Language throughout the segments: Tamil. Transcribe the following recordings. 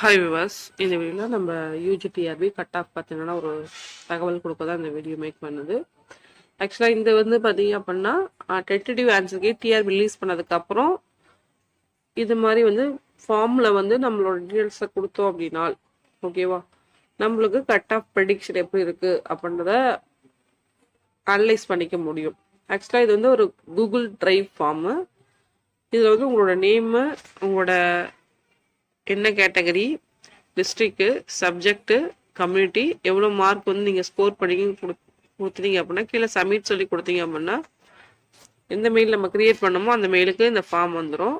ஹாய் விவாஸ் இந்த வீடியோவில் நம்ம யூஜிடிஆர்பி கட் ஆஃப் பார்த்தீங்கன்னா ஒரு தகவல் கொடுக்க தான் இந்த வீடியோ மேக் பண்ணுது. ஆக்சுவலாக இந்த வந்து பார்த்தீங்க அப்படின்னா டென்டேட்டிவ் ஆன்சருக்கு டிஆர்பி ரிலீஸ் பண்ணதுக்கப்புறம் இது மாதிரி வந்து ஃபார்மில் வந்து நம்மளோட டீட்டெயில்ஸை கொடுத்தோம் அப்படின்னா ஓகேவா நம்மளுக்கு கட் ஆஃப் ப்ரெடிக்ஷன் எப்படி இருக்குது அப்படின்றத அனலைஸ் பண்ணிக்க முடியும். ஆக்சுவலாக இது வந்து ஒரு கூகுள் ட்ரைவ் ஃபார்மு இதில் வந்து உங்களோட நேமு உங்களோட என்ன கேட்டகரி? டிஸ்ட்ரிக்கு சப்ஜெக்ட்டு கம்யூனிட்டி எவ்வளோ மார்க் வந்து நீங்கள் ஸ்கோர் பண்ணி கொடு கொடுத்துட்டீங்க அப்படின்னா கீழே சப்மிட் சொல்லி கொடுத்தீங்க அப்படின்னா எந்த மெயில் நம்ம க்ரியேட் பண்ணமோ அந்த மெயிலுக்கு இந்த ஃபார்ம் வந்துடும்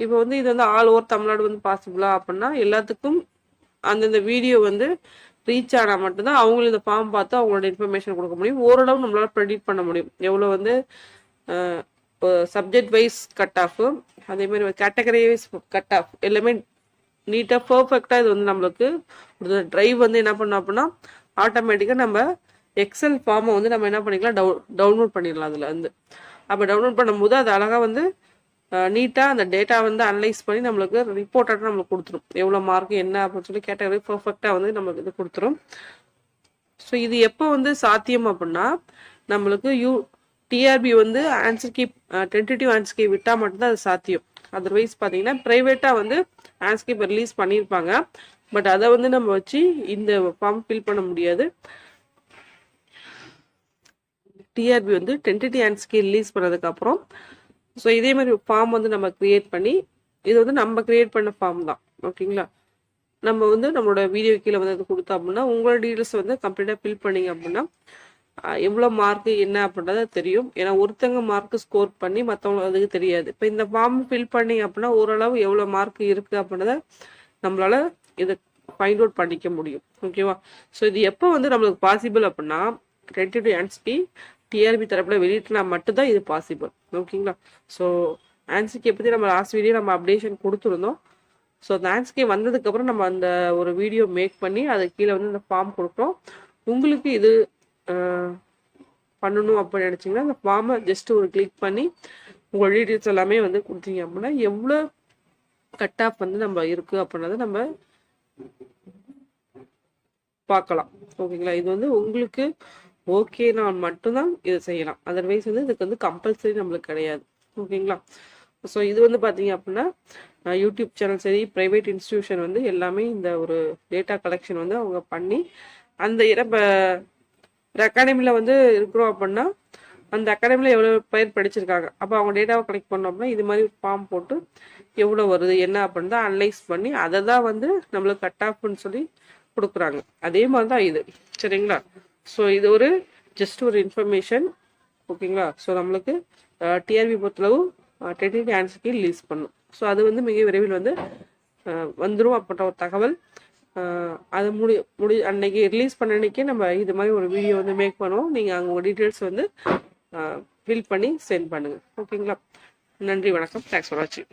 இப்போ வந்து இது வந்து ஆல் ஓவர் தமிழ்நாடு வந்து பாசிபிளா அப்படின்னா எல்லாத்துக்கும் அந்தந்த வீடியோ வந்து ரீச் ஆனால் மட்டும்தான் அவங்களும் இந்த ஃபார்ம் பார்த்து அவங்களோட இன்ஃபர்மேஷன் கொடுக்க முடியும். ஓரளவு நம்மளால் ப்ரெடிக்ட் பண்ண முடியும். எவ்வளோ வந்து சப்ஜெக்ட் வைஸ் கட் ஆஃப் அதே மாதிரி கேட்டகரி வைஸ் கட் ஆஃப் எல்லாமே நீட்டாக பர்ஃபெக்டாக இது வந்து நம்மளுக்கு ட்ரைவ் வந்து என்ன பண்ணோம் அப்படின்னா ஆட்டோமேட்டிக்காக நம்ம எக்ஸல் ஃபார்மை வந்து நம்ம என்ன பண்ணிக்கலாம் டவு டவுன்லோட் பண்ணிடலாம் அதில் வந்து அப்போ டவுன்லோட் பண்ணும்போது அது அழகாக வந்து நீட்டாக அந்த டேட்டா வந்து அனலைஸ் பண்ணி நம்மளுக்கு ரிப்போர்ட்டாக நம்மளுக்கு கொடுத்துரும். எவ்வளோ மார்க் என்ன அப்படின்னு சொல்லி கேட்டகரி பர்ஃபெக்டாக வந்து நம்மளுக்கு இது கொடுத்துரும். ஸோ இது எப்போ வந்து சாத்தியம் அப்படின்னா நம்மளுக்கு யூ டிஆர்பி வந்து answer key tentative answer key விட்டால் மட்டும்தான் அது சாத்தியம். அதர்வைஸ் பார்த்தீங்கன்னா ப்ரைவேட்டாக வந்து ஆன்ஸ்கேப் ரிலீஸ் பண்ணியிருப்பாங்க பட் அதை வந்து நம்ம வச்சு இந்த ஃபார்ம் ஃபில் பண்ண முடியாது. டிஆர்பி வந்து டென்டிட்டி ஆன்ஸ்கே ரிலீஸ் பண்ணதுக்கப்புறம் ஸோ இதே மாதிரி ஃபார்ம் வந்து நம்ம க்ரியேட் பண்ணி இது வந்து நம்ம க்ரியேட் பண்ண ஃபார்ம் தான். ஓகேங்களா நம்ம வந்து நம்மளோட வீடியோ கீழே வந்து அது கொடுத்தோம் அப்படின்னா உங்களோட டீட்டெயில்ஸ் வந்து கம்ப்ளீட்டாக ஃபில் பண்ணிங்க அப்படின்னா எவ்வளோ மார்க்கு என்ன அப்படின்றத தெரியும். ஏன்னா ஒருத்தங்க மார்க்கு ஸ்கோர் பண்ணி மற்றவங்களுக்கு அதுக்கு தெரியாது. இப்போ இந்த ஃபார்ம் ஃபில் பண்ணி அப்படின்னா ஓரளவு எவ்வளோ மார்க் இருக்குது அப்படின்றத நம்மளால இதை ஃபைண்ட் அவுட் பண்ணிக்க முடியும். ஓகேவா ஸோ இது எப்போ வந்து நம்மளுக்கு பாசிபிள் அப்படின்னா டென்டேட்டிவ் ஆன்ஸ்கி டிஆர்பி தரப்பில் வெளியிட்டனா மட்டும்தான் இது பாசிபிள் ஓகேங்களா ஸோ ஆன்சிக்கை பற்றி நம்ம லாஸ்ட் வீடியோ நம்ம அப்டேஷன் கொடுத்துருந்தோம். ஸோ அந்த ஆன்ஸ்கே வந்ததுக்கப்புறம் நம்ம அந்த ஒரு வீடியோ மேக் பண்ணி அது கீழே வந்து இந்த ஃபார்ம் கொடுக்குறோம் உங்களுக்கு இது பண்ணணும் அப்படின்னு நினச்சிங்கன்னா அந்த ஃபார்மை ஜஸ்ட் ஒரு கிளிக் பண்ணி உங்கள் டீட்டெயில்ஸ் எல்லாமே வந்து கொடுத்தீங்க அப்படின்னா எவ்வளோ கட் ஆஃப் வந்து நம்ம இருக்குது அப்படின்றத நம்ம பார்க்கலாம். ஓகேங்களா? இது வந்து உங்களுக்கு ஓகே நான் மட்டும்தான் இதை செய்யலாம். அதர்வைஸ் வந்து இதுக்கு வந்து கம்பல்சரி நம்மளுக்கு கிடையாது. ஓகேங்களா? ஸோ இது வந்து பார்த்தீங்க அப்படின்னா யூடியூப் சேனல் சரி ப்ரைவேட் இன்ஸ்டியூஷன் வந்து எல்லாமே இந்த ஒரு டேட்டா கலெக்ஷன் வந்து அவங்க பண்ணி அந்த இடம் ஒரு அகாடமியில் வந்து இருக்கிறோம் அப்படின்னா அந்த அகாடமியில் எவ்வளோ பயிர் படிச்சிருக்காங்க. அப்போ அவங்க டேட்டாவை கலெக்ட் பண்ணோம் அப்படின்னா இது மாதிரி ஃபார்ம் போட்டு எவ்வளோ வருது என்ன அப்படின்னு தான் அனலைஸ் பண்ணி அதை தான் வந்து நம்மளுக்கு கட் ஆஃப்னு சொல்லி கொடுக்குறாங்க. அதே மாதிரி தான் இது. சரிங்களா? ஸோ இது ஒரு ஜஸ்ட் ஒரு இன்ஃபர்மேஷன் ஓகேங்களா? ஸோ நம்மளுக்கு டிஆர்பி பொறுத்தளவு டெக்னிக் ஆன்சருக்கு ரிலீஸ் பண்ணும். ஸோ அது வந்து மிக விரைவில் வந்து வந்துடும் அப்படின்ற ஒரு தகவல். அது முடி முடி அன்னைக்கு ரிலீஸ் பண்ண அன்னைக்கே நம்ம இது மாதிரி ஒரு வீடியோ வந்து மேக் பண்ணுவோம். நீங்கள் அங்கே உங்கள் டீட்டெயில்ஸ் வந்து ஃபில் பண்ணி சென்ட் பண்ணுங்கள் ஓகேங்களா நன்றி வணக்கம். தேங்க்ஸ் ஃபார் வாட்சிங்